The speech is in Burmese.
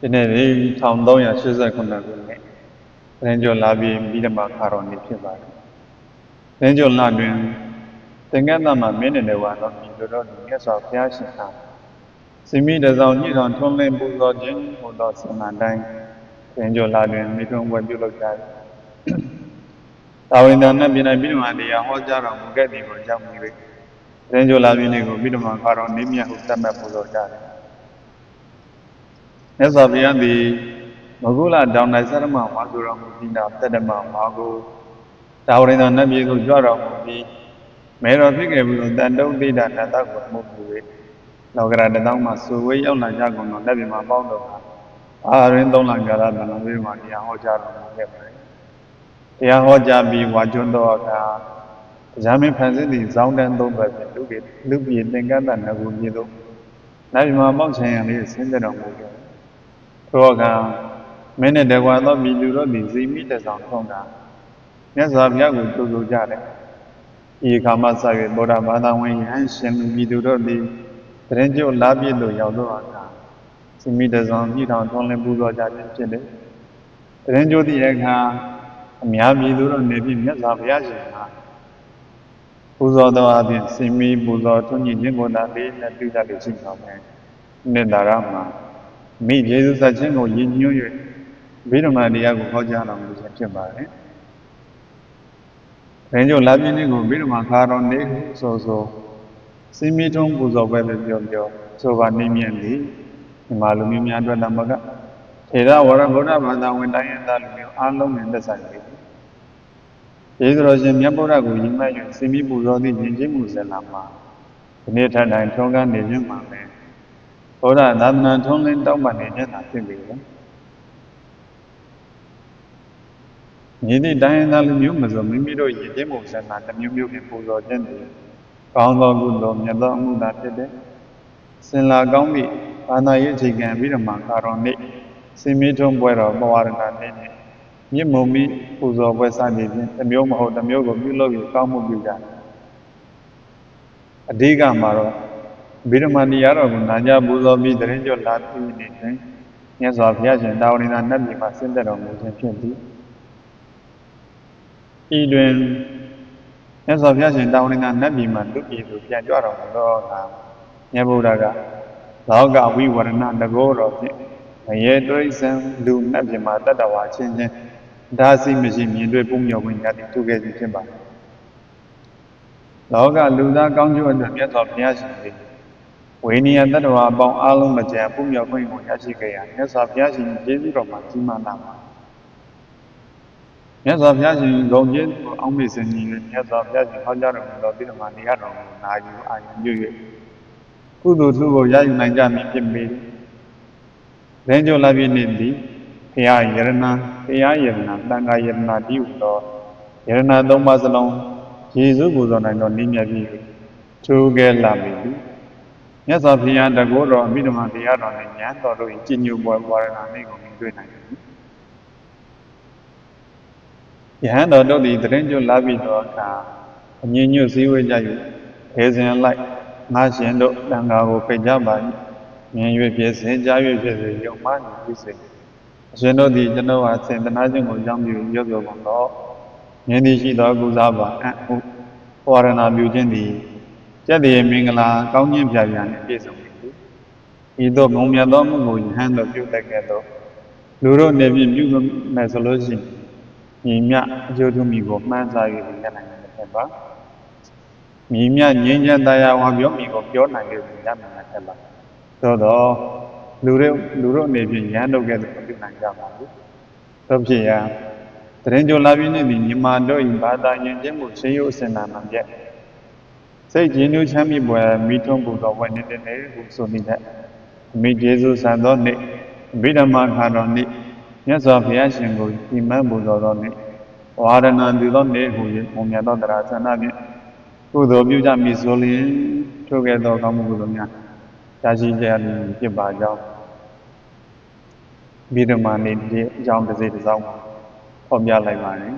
ဒီနေ့ဒီ1389ခုနှစ်ရင်ကျော်လာပြီးပြီးဓမ္မခါတော်နေ့ဖြစ်ပါတယ်။ရင်ကျော်လာတွင်သင်္ကန်းသားမှာမင်းနဲ့ဝါတော်ဒီလိုတော့မြတ်စွာဘုရားရှင်ဟာစီမိတစောင်ညှိတော်ထွန်းလင်းပူဇော်ခြင်းဟိုသောစံနာတိုင်းရင်ကျော်လာတွင်မိထုံးပွဲပြုလုပ်ကြတယ်။တာဝန်တန်နဲ့ပြည်နိုင်ပြီးဓမ္မတရားဟောကြားတော်မူခဲ့သည်ကိုကြောင့်မြည်၍ရင်ကျော်လာပြီးနေ့ကိုပြီးဓမ္မခါတော်နေ့မြတ်ဟုသတ်မှတ်ပူဇော်ကြတယ်။ မြတ်စွာဘုရားသည်မဂုလတောင်၌သရမဝါဆိုတော်မူပြီးနောက်တတ္တမမာကိုတာဝရိန္ဒနတ်ပြည်ကိုကြွတော်မူပြီးမေတော်ဖြစ်ခဲ့ပြီးတန်တုံတိဒနတ်တောကိုမှုပြု၍လောကရတတောင်းမှာစုဝေးရောက်လာကြကုန်သောနတ်ပြည်မှာပေါင်းတော်ဟာအာရင်းသုံးလကာလတန်တော်ဝိမာတရားဟောကြားတော်မူခဲ့ပါတယ်။တရားဟောကြားပြီးဝါကျွန်းတော်အခါတရားမင်းဖန်ဆင်းသည့်ဇောင်းတန်းသုံးဘက်ဖြင့်လူပြည်လူပြည်သင်္ကန်းတနဂုပြည်သို့နတ်ပြည်မှာပေါင်းချင်ရလေးဆင်းသက်တော်မူခဲ့တယ်။ ထိုအခါမင်းနဲ့တကွာသောမိလူတို့သည်ဇီမိတဆောင်ထုံးတာမြတ်စွာဘုရားကိုကြိုးဆိုကြတယ်။ဤခါမှစ၍ဗုဒ္ဓဘာသာဝင်ယဟန်ရှင်လူမိသူတို့သည်တရင်ကျုပ်လာပြည့်သို့ရောက်သောအခါဇီမိတဆောင်ပြည့်ထောင်ထုံးလင်းပူဇော်ကြခြင်းဖြစ်တယ်။တရင်ကျုပ်သည့်အခါအများပြည်သူတို့နေပြီးမြတ်စွာဘုရားရှင်ဟာပူဇော်သောအပြင်ဇီမိပူဇော်ထွန်းညင်ခြင်းကိုသာလေးနဲ့ပြုကြလို့ရှိတော်မယ်။နှစ်သာရမှာ မိယေရှုသခြင်းကိုယဉ်ညွှန်း၍ဗိဓမာတရားကိုဟောကြားတော်မူခြင်းဖြစ်ပါတယ်။ဒါကြောင့်လာပြင်းလေးကိုဗိဓမာခါတော်နေဆိုဆိုစီမီထုံးပူဇော်ပဲလို့ပြောပြောဆိုပါနေမြင့်သည်ဒီမှာလူမျိုးများအတွက်လည်းမကထေရဝရဗုဒ္ဓဘာသာဝင်တိုင်းရင်းသားလူမျိုးအားလုံးနဲ့သက်ဆိုင်နေသည်။ယေရှုတော်ရှင်မြတ်ဗုဒ္ဓကိုယဉ်မှတ်၍စီမီပူဇော်သည့်ယဉ်ကျေးမှုစင်လာမှာဒီနေ့ထက်တိုင်းထုံးကားနေခြင်းမှာပဲ ဘုရားသာသနာထုံးလင်းတောင်းပန်နေခြင်းသာဖြစ်ပြီလေ။ညီသည့်တိုင်းရင်းသားလူမျိုးမဆိုမိမိတို့ရည်ကျင်းမှုဆန္ဒတစ်မျိုးမျိုးဖြင့်ပူဇော်ခြင်းတွေကောင်းသောကုသိုလ်မြတ်သောအမှုသာဖြစ်တဲ့စင်လာကောင်းသည့်ဘာသာရေးအခြေခံပြီးတော့မှကာတော်နေ့စင်မီထုံးပွဲတော်ပဝရဏနေ့နဲ့မြင့်မုံပြီးပူဇော်ပွဲစသည်ဖြင့်တစ်မျိုးမဟုတ်တစ်မျိုးကိုပြုလုပ်ပြီးကောင်းမှုပြုကြတယ်အဓိကမှာတော့ ဗိဓမာတရားတော်ကိုနာကြားပူဇော်ပြီးတရင်ကျော်လာပြီးနေတွင်မြတ်စွာဘုရားရှင်တာဝရိနာနတ်ပြည်မှာဆင်းသက်တော်မူခြင်းဖြစ်သည်ဤတွင်မြတ်စွာဘုရားရှင်တာဝရိနာနတ်ပြည်မှာလူပြည်သူပြန်ကြွတော်မူသောအခါမြတ်ဗုဒ္ဓကလောကဝိဝရဏတကောတော်ဖြင့်မရေတရိစ္ဆန်လူနတ်ပြည်မှာတတ္တဝါချင်းချင်းဒါစီမရှိမြင်တွေ့ပုံမျောခွင့်ရသည်သူခဲ့သည်ဖြစ်ပါလောကလူသားကောင်းကျိုးအတွက်မြတ်စွာဘုရားရှင်သည် ဝိနည်းတတ္တဝါအပေါင်းအားလုံးမကြံပုံမျောခွင့်ကိုရရှိခဲ့ရမြတ်စွာဘုရားရှင်ကျေးဇူးတော်မှာကြီးမားလာပါမြတ်စွာဘုရားရှင်ဂုံကျင်းကိုအောင်းမေ့စင်ကြီးမြတ်စွာဘုရားရှင်ဟောကြားတော်မူသောတိရမဏေရတော်ကိုနာယူအာရုံပြု၍ကုသိုလ်ထုကိုရယူနိုင်ကြမည်ဖြစ်ပေ။လင်းကျုံလာပြည့်နေသည်ဘုရားယရဏဘုရားယရဏတန်ခါယရဏတည်ဟူသောယရဏသုံးပါးစလုံးယေရှုပူဇော်နိုင်သောနိမြတ်ပြီးထူကဲလာပြီ။ မြတ်စွာဘုရားတကောတော်အမိဓမ္မတရားတော်နဲ့ဉာဏ်တော်တို့၏ကျင့်ညူပွဲပွားရနာနေ့ကိုမြင်တွေ့နိုင်ပြီ။ယဟန်တော်တို့သည်တရင်ကျွလာပြီးသောအခါအငြင်းညွတ်စည်းဝေးကြ၍ခေစဉ်လိုက်ငါရှင်တို့တန်ခါကိုဖိတ်ကြပါ၏မြင်၍ဖြစ်စေကြား၍ဖြစ်စေယုံမှနေဖြစ်စေအရှင်တို့သည်ကျွန်တော်ဟာစေတနာခြင်းကိုကြောင်းပြုရုပ်ပြောကုန်တော့မြင်သည်ရှိသောကုသပါအဟုဝါရဏပြုခြင်းသည် ကျက်တည်းမင်္ဂလာကောင်းခြင်းပြပြနှင့်ပြည့်စုံ၏ဤသို့မုံမြတ်သောမှုကိုယဟန်တို့ပြုတတ်ခဲ့သောလူတို့နေဖြင့်ပြုမယ်ဆိုလို့ရှိရင်ညီမြအကျိုးထုမိကိုမှန်းစား၍ရနိုင်တယ်ဖြစ်ပါညီမြငြင်းချမ်းတရားဝါပြောမိကိုပြောနိုင်လို့ရနိုင်တယ်ဖြစ်ပါသို့တော့လူတို့လူတို့အနေဖြင့်ရန်တော့ကဲ့သို့မပြုနိုင်ကြပါဘူးတို့ဖြစ်ရာတရင်ကြလာပြီးနေပြီညီမတို့ဤဘာသာယဉ်ကျေးမှုရှင်ရုပ်အစင်နာမှာပြက် စိတ်ကြည်နူးချမ်းမြေပွဲမိထုံးပူတော်ဝဲနေတဲ့နေဟုဆိုမိတဲ့မိကျေစုဆံသောနေ့ဗိဓမာခါတော်နေ့မြတ်စွာဘုရားရှင်ကိုဒီမတ်ပူဇော်သောနေ့ဝါရဏံပြုသောနေ့ဟူ၍ဘုံမြတ်သောတရားဆန္ဒဖြင့်ကုသိုလ်ပြုကြမည်ဆိုလျင်ထိုကဲ့သို့ကောင်းမှုကုသိုလ်များရရှိကြမည်ဖြစ်ပါကြောင်းဗိဓမာနေ့ဒီအကြောင်းတစ်စိတ်တစ်စောင်းဟောပြလိုက်ပါတယ်